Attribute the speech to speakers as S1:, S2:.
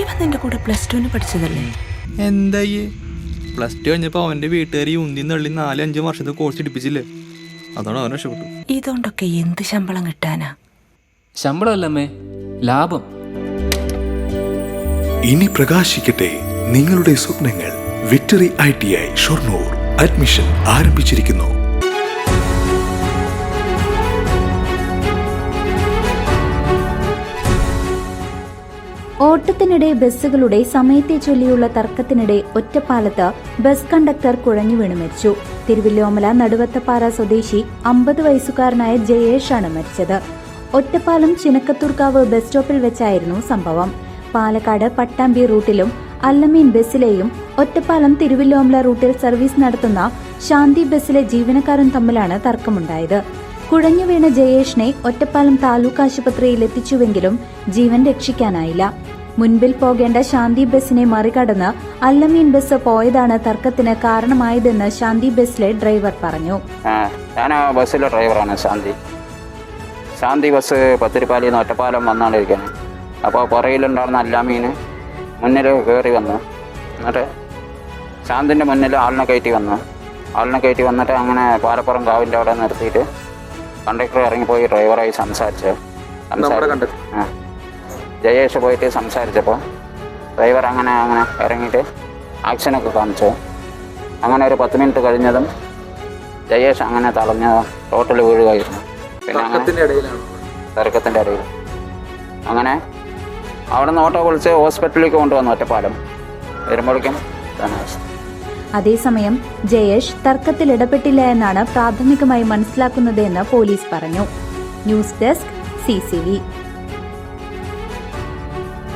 S1: ഇവൻ നിന്റെ കൂടെ പ്ലസ് ടുവിന് പഠിച്ചതല്ലേ?
S2: എന്തായി? പ്ലസ് ടു കഴിഞ്ഞപ്പോൾ അവന്റെ വീട്ടുകാർ ഉന്തി നള്ളി നാല് അഞ്ച് വർഷത്തെ കോഴ്സ് ഇടിപ്പിച്ചില്ലേ അതാണ് അവൻ രക്ഷപ്പെട്ടു
S1: ഇതുകൊണ്ടൊക്കെ എന്ത് ശമ്പളം കിട്ടാനാ?
S3: ശമ്പളമല്ലമ്മേ ലാഭം.
S4: ഇനി പ്രകാശിക്കട്ടെ നിങ്ങളുടെ സ്വപ്നങ്ങൾ victory I T I Shoranur. Admission ആരംഭിച്ചിരിക്കുന്നു.
S5: ഓട്ടത്തിനിടെ ബസ്സുകളുടെ സമയത്തെ ചൊല്ലിയുള്ള തർക്കത്തിനിടെ ഒറ്റപ്പാലത്ത് ബസ് കണ്ടക്ടർ കുഴഞ്ഞു വീണ് മരിച്ചു. തിരുവല്ലോമല നടുവത്തപ്പാറ സ്വദേശി അമ്പത് വയസ്സുകാരനായ ജയേഷാണ് മരിച്ചത്. ഒറ്റപ്പാലം ചിനക്കത്തൂർക്കാവ് ബസ് സ്റ്റോപ്പിൽ വെച്ചായിരുന്നു സംഭവം. പാലക്കാട് പട്ടാമ്പി റൂട്ടിലും അല്ലമീൻ ബസ്സിലെയും ഒറ്റപ്പാലം തിരുവല്ലോമല റൂട്ടിൽ സർവീസ് നടത്തുന്ന ശാന്തി ബസ്സിലെ ജീവനക്കാരും തമ്മിലാണ് തർക്കമുണ്ടായത്. കുഴഞ്ഞു വീണ ജയേഷിനെ ഒറ്റപ്പാലം താലൂക്ക് ആശുപത്രിയിൽ എത്തിച്ചുവെങ്കിലും ജീവൻ രക്ഷിക്കാനായില്ല. മുൻപിൽ പോകേണ്ട ശാന്തി ബസിനെ മറികടന്ന് അല്ലമീൻ ബസ് പോയതാണ് തർക്കത്തിന് കാരണമായതെന്ന് ശാന്തി ബസ്സിലെ ഡ്രൈവർ പറഞ്ഞു.
S6: ഞാൻ ബസ്സിലെ ഡ്രൈവറാണ് ശാന്തി. ശാന്തി ബസ് പത്തിരിപ്പാലിൽ നിന്ന് ഒറ്റപ്പാലം വന്നാണ് ഇരിക്കുന്നത് അപ്പോൾ പുറയിലുണ്ടായിരുന്ന അല്ലാമീന് മുന്നിൽ കയറി വന്നു. എന്നിട്ട് ശാന്തിന്റെ മുന്നിൽ ആളിനെ കയറ്റി വന്നു. ആളിനെ കയറ്റി വന്നിട്ട് അങ്ങനെ പാലപ്പുറം കാവിന്റെ അവിടെ നിർത്തിയിട്ട് കണ്ടക്ടർ ഇറങ്ങിപ്പോയി ഡ്രൈവറായി സംസാരിച്ചു സംസാരിച്ചു. ആ. ജയേഷ് പോയിട്ട് സംസാരിച്ചപ്പോൾ ഡ്രൈവർ അങ്ങനെ അങ്ങനെ ഇറങ്ങിയിട്ട് ആക്ഷനൊക്കെ കാണിച്ചു. അങ്ങനെ ഒരു പത്ത് മിനിറ്റ് കഴിഞ്ഞതും ജയേഷ് അങ്ങനെ തളഞ്ഞ ടോട്ടൽ വീഴുകയായിരുന്നു. പിന്നെ തർക്കത്തിന്റെ ഇടയിൽ. അങ്ങനെ അവിടെ നിന്ന് ഓട്ടോ വിളിച്ച് ഹോസ്പിറ്റലിലേക്ക് കൊണ്ടുവന്നു ഒറ്റപ്പാലം. വരുമ്പോഴേക്കും.
S5: അതേസമയം ജയേഷ് തർക്കത്തിൽ ഇടപെട്ടില്ല എന്നാണ് പ്രാഥമികമായി മനസ്സിലാക്കുന്നതെന്ന് പോലീസ് പറഞ്ഞു. News desk C